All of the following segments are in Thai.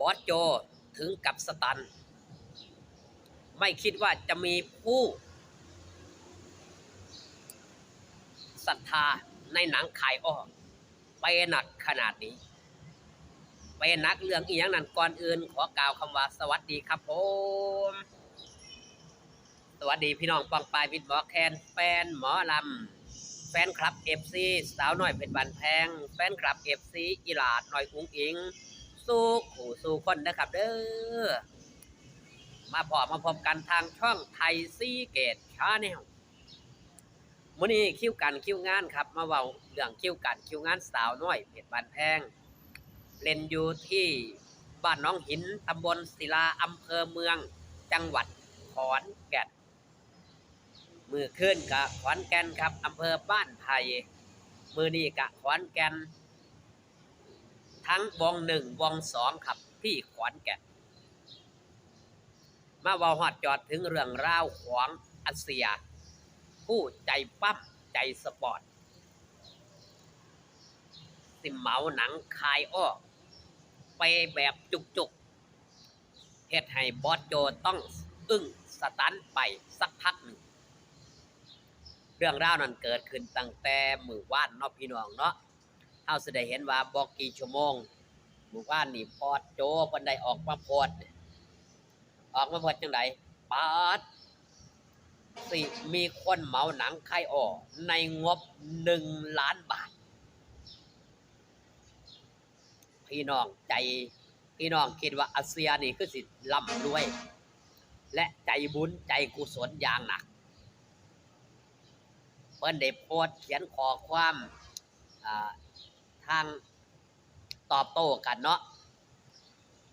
บอสโจถึงกับสตัน ไม่คิดว่าจะมีผู้ศรัทธาในหนังขายอ้อไปหนักขนาดนี้ ไปหนักเรื่องอีหยังนั้นก่อนอื่น ขอกล่าวคำว่าสวัสดีครับผมสวัสดีพี่น้องปองปายวิทหมอแคนแฟนหมอลำ แฟนคลับเอฟซีสาวน้อยเป็นบันแพง แฟนคลับเอฟซีอีหลาดหน่อยอุ้งอิง สู้ขู่สู้คนนะครับ เด้อมาพอมาพบกันทางช่องไทยซีเกตชาแนลมื้อนี้คิวกันคิวงานครับ มาเว้าเรื่องคิวกันคิวงานสาวน้อยเพชรบันแพงเล่นอยู่ที่บ้านน้องหินตำบลศิลาอำเภอเมือง จังหวัดขอนแก่นมือขึ้นกะขอนแก่นครับอำเภอบ้านไผ่มือนี้กะขอนแก่น ทั้งวงหนึ่งวงสองครับที่ขอนแก่นมาว่าฮอดจอดถึงเรื่องราวของอาเซีย ผู้ใจปั๊บใจสปอร์ตสิเหมาหนังคายอ้อไปแบบจุกๆเฮ็ดให้บอสโจต้องอึ้งสตันไปสักพักหนึ่ง เรื่องราวนั้นเกิดขึ้นตั้งแต่มือว่านนาะพี่น้องเนาะ เฮาสด้เห็นว่าบอกกี่ชั่วโมงหมือว่านนี่พอดโจเพิ่นไดออกมาโพดออกมาโพดจังไดปาดสิมีคนเหมาหนังค่ายอ้อในงบ1ล้านบาท พี่น้องใจ พี่น้องคิดว่าอาเซียนี่คือสิร่ำรวย และใจบุญใจกุศลอย่างหนัก เพิ่นได้โพสเขียนขอความาทางตอบโต้กันเนาะ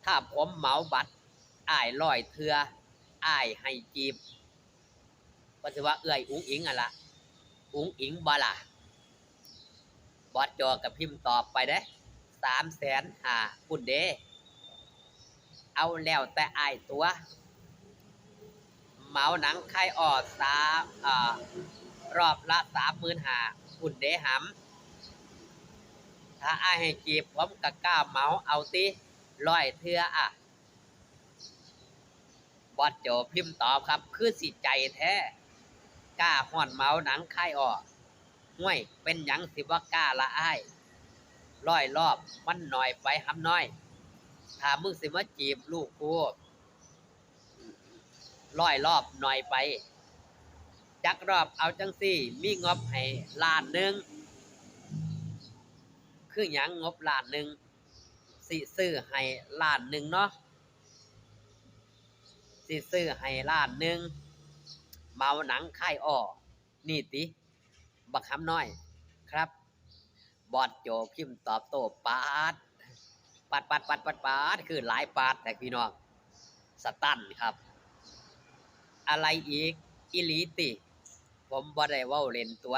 ถ้าผมเหมาบัตรอ้ายร้อยเทืออ้ายให้จีบก็ถือว่าเอื้อยอุ้งอิงอะละอุ้งอิงบ่ล่ะบอสจอกับพิมพ์ตอบไปเด้สามแสนหาปุ่นเดเอาแล้วแต่อ้ายตัว เหมาหนังค่ออดสาอ่ารอบละสามหมื่นหาอุ่นเดหำ ถ้าอ้ายให้จีบผมก็กล้าเมาเอาติร้อยเทืออะบอดโจพิมพ์ตอบครับ คือสิใจแท้กล้าห่อนเมาหนังค่ออกห่วยเป็นหยังสิว่ากล้าละอ้ายร้อยรอบมันหน่อยไปหำน้อยถ้ามึงสิมาจีบลูกกูร้อยรอบหน่อยไป จักรอบเอาจังสี่ มีงบให้ล้านหนึ่ง คือหยังงบล้านหนึ่งสิซื้อให้ล้านหนึ่งเนาะสิซื้อให้ล้านหนึ่งเมาหนังค่ายอ้อนี่ติ บักคำน้อยครับ บอดโจพิมพ์ตอบโต้ปาดปัดปัดปัดปัดปาดคือหลายปาดแต่พี่น้องสตันครับ อะไรอีกอิลีติ ผมบ่ได้เว้าเล่นตัว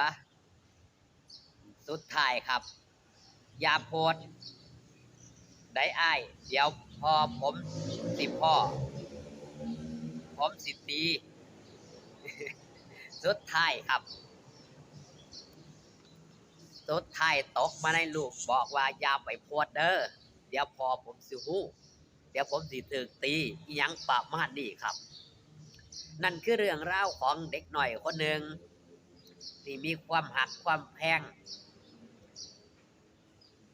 สุดท้ายครับ อย่าโพดได้อ้าย เดี๋ยวพอผมสิพ่อ ผมสิตี สุดท้ายครับ สุดท้ายตกมาในลูกบอกว่าอย่าไปโพดเด้อเดี๋ยวพอผมสิฮู้ เดี๋ยวผมสิถึกตียังประมาณนี้ครับ นั่นคือเรื่องราวของเด็กหน่อยคนหนึ่งที่มีความหักความแพง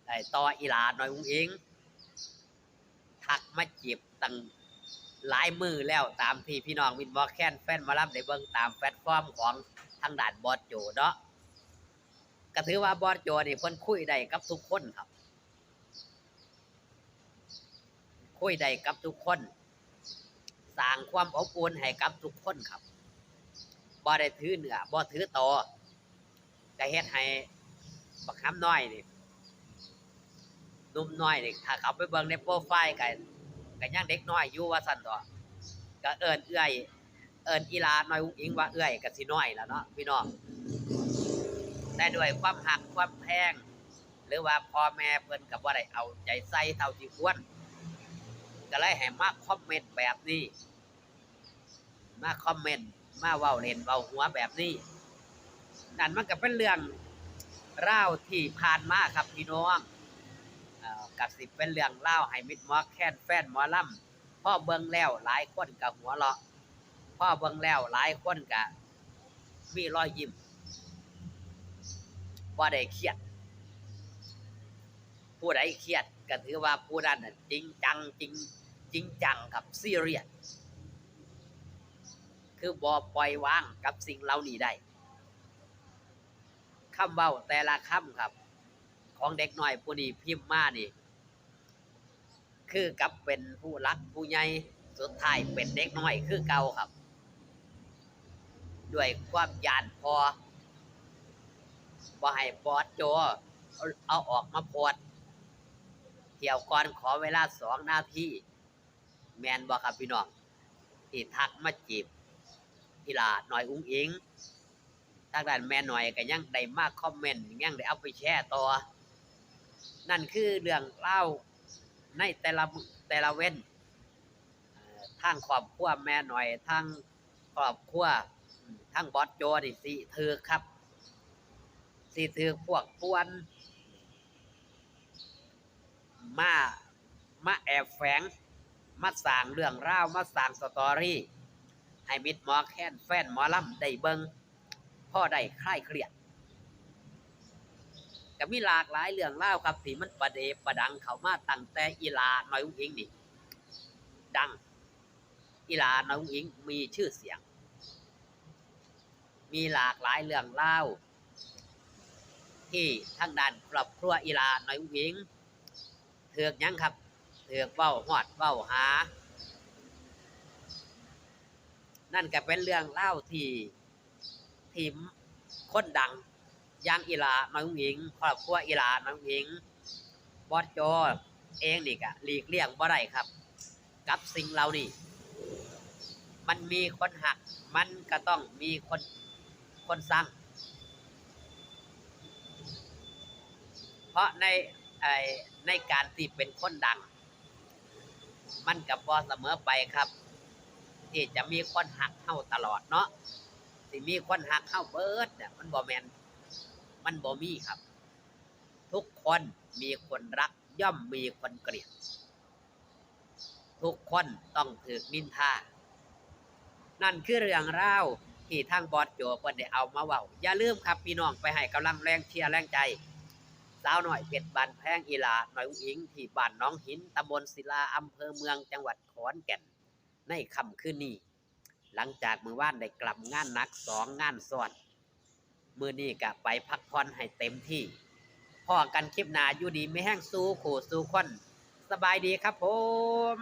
ไอ้ต่ออีหลาหน่อยอุ้งอิงทักมาจีบตั้งหลายมือแล้วตามที่พี่น้องวินบอแคนแฟนมารับได้เบิ่งตามแพลตฟอร์มของทางด่านบอสโจเนาะก็ถือว่าบอสโจนี่เพิ่นคุยได้กับทุกคนครับ คุยได้กับทุกคนสร้างความอบอุ่นให้กับทุกคนครับบ่ได้ถือเหนือบ่ถือตอจะเฮ็ดให้บักคำน้อยนี่ นุ่มน้อยนี่ถ้าเขาไปเบิ่งในโปรไฟล์ก็ก็ยังเด็กน้อยอยู่ว่าซั่นตัวก็เอิ้นเอื้อย เอิ้นอีลาน้อยอุ้งอิงว่าเอื้อยก็สิน้อยแล้วเนาะพี่น้องแต่ด้วยความหักความแพงหรือว่าพ่อแม่เพิ่นก็บ่ได้เอาใจใส่เท่าที่ควรก็เลยให้มากคอมเมนต์แบบนี้ มาคอมเมนต์มาเว้าเล่นเว้าหัวแบบนี้นั่นมันก็เป็นเรื่องราที่ผ่านมาครับพี่น้อง กับสิเป็นเรื่องเล่าให้มิดมอแค้นแฟนหมอลำพ่อเบิ่งแล้วหลายคนกับหัวเราะพ่อเบิ่งแล้วหลายคนกับมีรอยยิ้มว่าได้เครียด ผู้ใดเครียดก็ถือว่าผู้นั้นจริงจังจริงจริงจังกับซีเรียสคือบ่ปล่อยวางกับสิ่งเหล่านี้ได้คำเว้าแต่ละคำครับ ของเด็กน้อยผู้นี้พิมพ์มานี่ คือกับเป็นผู้รักผู้ใหญ่สุดท้ายเป็นเด็กน้อยคือเก่าครับ ด้วยความยานพอบ่ให้บอสโจเอาเอาออกมาโพดเที่ยวก่อนขอเวลาสองนาทีแมนบ่ครับพี่น้องที่ทักมาจีบอีลาหน่อยอุ้งอิงทางด้านแม่หน่อยก็ยังได้มาคอมเมนต์ยังได้เอาไปแชร์ต่อ นั่นคือเรื่องเล่า ในแต่ละแต่ละเว้นทางครอบครัวแม่หน่อยทางครอบครัวทางบอสโจนี่สิถือครับสิถือพวกปวน มามาแอบแฝง มาสร้างเรื่องราวมาสร้างสตอรี่ ให้มิดหมอแค้นแฟนหมอลำได้เบิงพ่อได้คลายเครียด ก็มีหลากหลายเรื่องเล่าครับที่มันประเดประดังเขามาตั้งแต่อีลาน้อยอุ้งอิงนี่ดังอีลาน้อยอุ้งอิงมีชื่อเสียง มีหลากหลายเรื่องเล่าที่ทางด้านครอบครัวอีลาน้อยอุ้งอิงเถือกยังครับเถือกเว้าฮอดเว้าหา นั่นก็เป็นเรื่องเล่าที่ที่คนดัง ย่างอีหลาน้อยหญิงครอบครัวอีหลาน้อยหญิงบอสโจเองนี่ก็หลีกเลี่ยงบ่ได้ครับ กับสิ่งเหล่านี้มันมีคนหัก มันก็ต้องมีคนคนสั่งเพราะในในการที่เป็นคนดัง มันกับบ่เสมอไปครับ ที่จะมีคนหักเฮาตลอดเนาะที่มีคนหักเฮาเบิดเนี่ยมันบ่แมน มันบ่มีครับ ทุกคนมีคนรักย่อมมีคนเกลียด ทุกคนต้องถูกนินทานั่นคือเรื่องราวที่ทางบอสโจเพิ่นได้เอามาเว้าอย่าลืมครับพี่น้องไปให้กำลังแรงเชียร์แรงใจสาวหน่อยเป็ดบานแพงอีหลาหน่อยอุ้งอิงที่บ้านน้องหินตำบลศิลาอำเภอเมืองจังหวัดขอนแก่น ในค่ำคืนนี้ หลังจากมือว่านได้กลับงานนักสองงานซ้อน มือนี้ก็ไปพักผ่อนให้เต็มที่พ่อกันคลิปหนาอยู่ดีไม่แห้งสู้ขู่สู้คน สบายดีครับผม